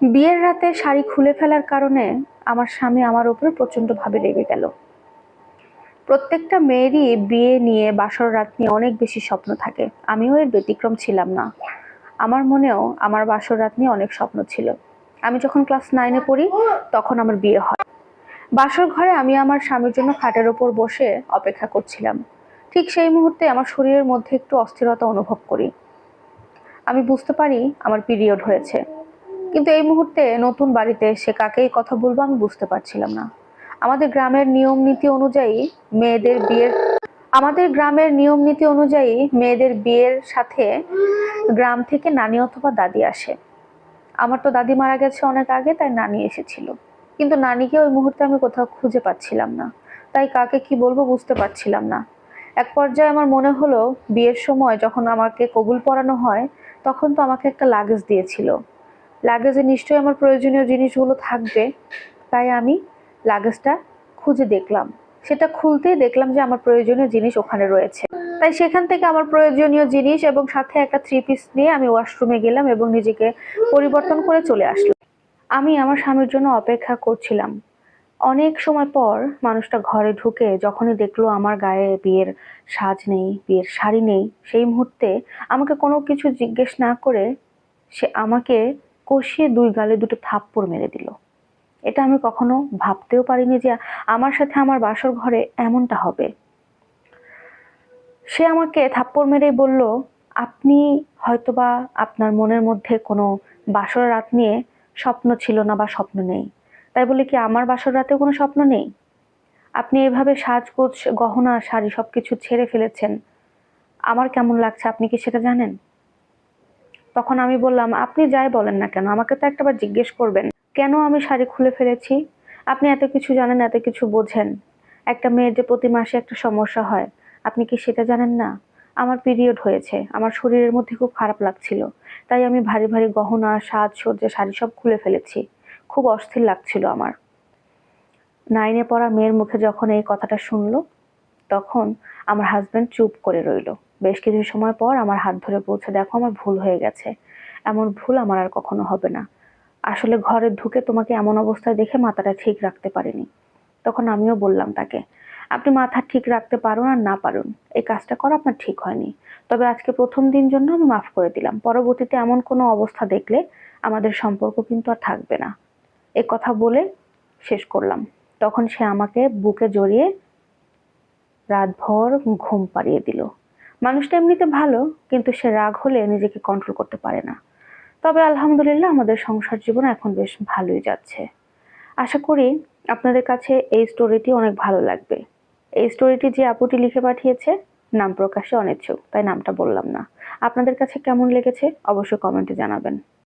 বিয়ের রাতে শাড়ি খুলে ফেলার কারণে আমার স্বামী আমার উপরে প্রচণ্ডভাবে রেগে গেল। প্রত্যেকটা মেয়েরই বিয়ে নিয়ে বাসর রাত নিয়ে অনেক বেশি স্বপ্ন থাকে। আমিও এর ব্যতিক্রম ছিলাম না। আমার মনেও আমার বাসর রাত নিয়ে অনেক স্বপ্ন ছিল। আমি যখন ক্লাস নাইনে পড়ি, তখন আমার বিয়ে হয়। বাসর ঘরে আমি আমার স্বামীর জন্য খাটের ওপর বসে অপেক্ষা করছিলাম। ঠিক সেই মুহূর্তে আমার শরীরের মধ্যে একটু অস্থিরতা অনুভব করি। আমি বুঝতে পারি আমার পিরিয়ড হয়েছে। কিন্তু এই মুহূর্তে নতুন বাড়িতে সে কাকেই কথা বলব আমি বুঝতে পারছিলাম না। আমাদের গ্রামের নিয়ম নীতি অনুযায়ী মেয়েদের বিয়ের আমাদের গ্রামের নিয়ম নীতি অনুযায়ী মেয়েদের বিয়ের সাথে গ্রাম থেকে নানি অথবা দাদি আসে। আমার তো দাদি মারা গেছে অনেক আগে, তাই নানি এসেছিল। কিন্তু নানিকে ওই মুহূর্তে আমি কোথাও খুঁজে পাচ্ছিলাম না। তাই কাকে কি বলব বুঝতে পারছিলাম না। এক পর্যায়ে আমার মনে হলো, বিয়ের সময় যখন আমাকে কবুল পড়ানো হয়, তখন তো আমাকে একটা লাগেজ দিয়েছিল। লাগেজে নিশ্চয়ই আমার প্রয়োজনীয় জিনিসগুলো থাকবে। তাই আমি লাগেজটা খুঁজে দেখলাম। সেটা খুলতেই দেখলাম যে আমার প্রয়োজনীয় জিনিস ওখানে রয়েছে। তাই সেখান থেকে আমার প্রয়োজনীয় জিনিস এবং সাথে একটা থ্রি পিস নিয়ে আমি ওয়াশরুমে গেলাম এবং নিজেকে পরিবর্তন করে চলে আসলাম। আমি আমার স্বামীর জন্য অপেক্ষা করছিলাম। অনেক সময় পর মানুষটা ঘরে ঢুকে যখনই দেখল আমার গায়ে বিয়ের সাজ নেই, বিয়ের শাড়ি নেই, সেই মুহূর্তে আমাকে কোনো কিছু জিজ্ঞেস না করে সে আমাকে কষিয়ে দুই গালে দুটো থাপ্পড় মেরে দিল। এটা আমি কখনো ভাবতেও পারিনি যে আমার সাথে আমার বাসর ঘরে এমনটা হবে। সে আমাকে থাপ্পড় মেরে বলল, আপনি হয়তোবা আপনার মনের মধ্যে কোনো বাসর রাত নিয়ে স্বপ্ন ছিল না বা স্বপ্ন নেই। তাই বলে কি আমার বাসর রাতেও কোনো স্বপ্ন নেই? আপনি এভাবে সাজগোজ, গহনা, শাড়ি সব কিছু ছেড়ে ফেলেছেন। আমার কেমন লাগছে আপনি কি সেটা জানেন? তখন আমি বললাম, আপনি যাই বলেন না কেন, আমাকে তো একটাবার জিজ্ঞেস করবেন, কেন আমি শাড়ি খুলে ফেলেছি? আপনি এত কিছু জানেন, এত কিছু বোঝেন। একটা মেয়ের যে প্রতি মাসে একটা সমস্যা হয়, আপনি কি সেটা জানেন না? আমার পিরিয়ড হয়েছে, আমার শরীরের মধ্যে খুব খারাপ লাগছিল, তাই আমি ভারী ভারী গহনা, সাজ, সজ্জা, শাড়ি সব খুলে ফেলেছি। খুব অস্থির লাগছিল আমার। নাইনে পড়া মেয়ের মুখে যখন এই কথাটা শুনলো, তখন আমার হাজব্যান্ড চুপ করে রইল। বেশ কিছু সময় পর আমার হাত ধরে বলছে, দেখো, আমার ভুল হয়ে গেছে। এমন ভুল আমার আর কখনো হবে না। আসলে ঘরে ঢুকে তোমাকে এমন অবস্থায় দেখে মাথাটা ঠিক রাখতে পারিনি। তখন আমিও বললাম তাকে, আপনি মাথা ঠিক রাখতে পারুন আর না পারুন। এই কাজটা করা আপনার ঠিক হয়নি। তবে আজকে প্রথম দিন জন্য আমি মাফ করে দিলাম। পরবর্তীতে এমন কোনো অবস্থা দেখলে আমাদের সম্পর্ক কিন্তু আর থাকবে না। এই কথা বলে শেষ করলাম। তখন সে আমাকে বুকে জড়িয়ে রাতভর ঘুম পাড়িয়ে দিল। মানুষটা এমনিতে ভালো, কিন্তু সে রাগ হলে নিজেকে কন্ট্রোল করতে পারে না। তবে আলহামদুলিল্লাহ আমাদের সংসার জীবন এখন বেশ ভালোই যাচ্ছে। আশা করি আপনাদের কাছে এই স্টোরিটি অনেক ভালো লাগবে। এই স্টোরিটি যে আপুটি লিখে পাঠিয়েছে, নাম প্রকাশে অনিচ্ছুক, তাই নামটা বললাম না। আপনাদের কাছে কেমন লেগেছে অবশ্যই কমেন্টে জানাবেন।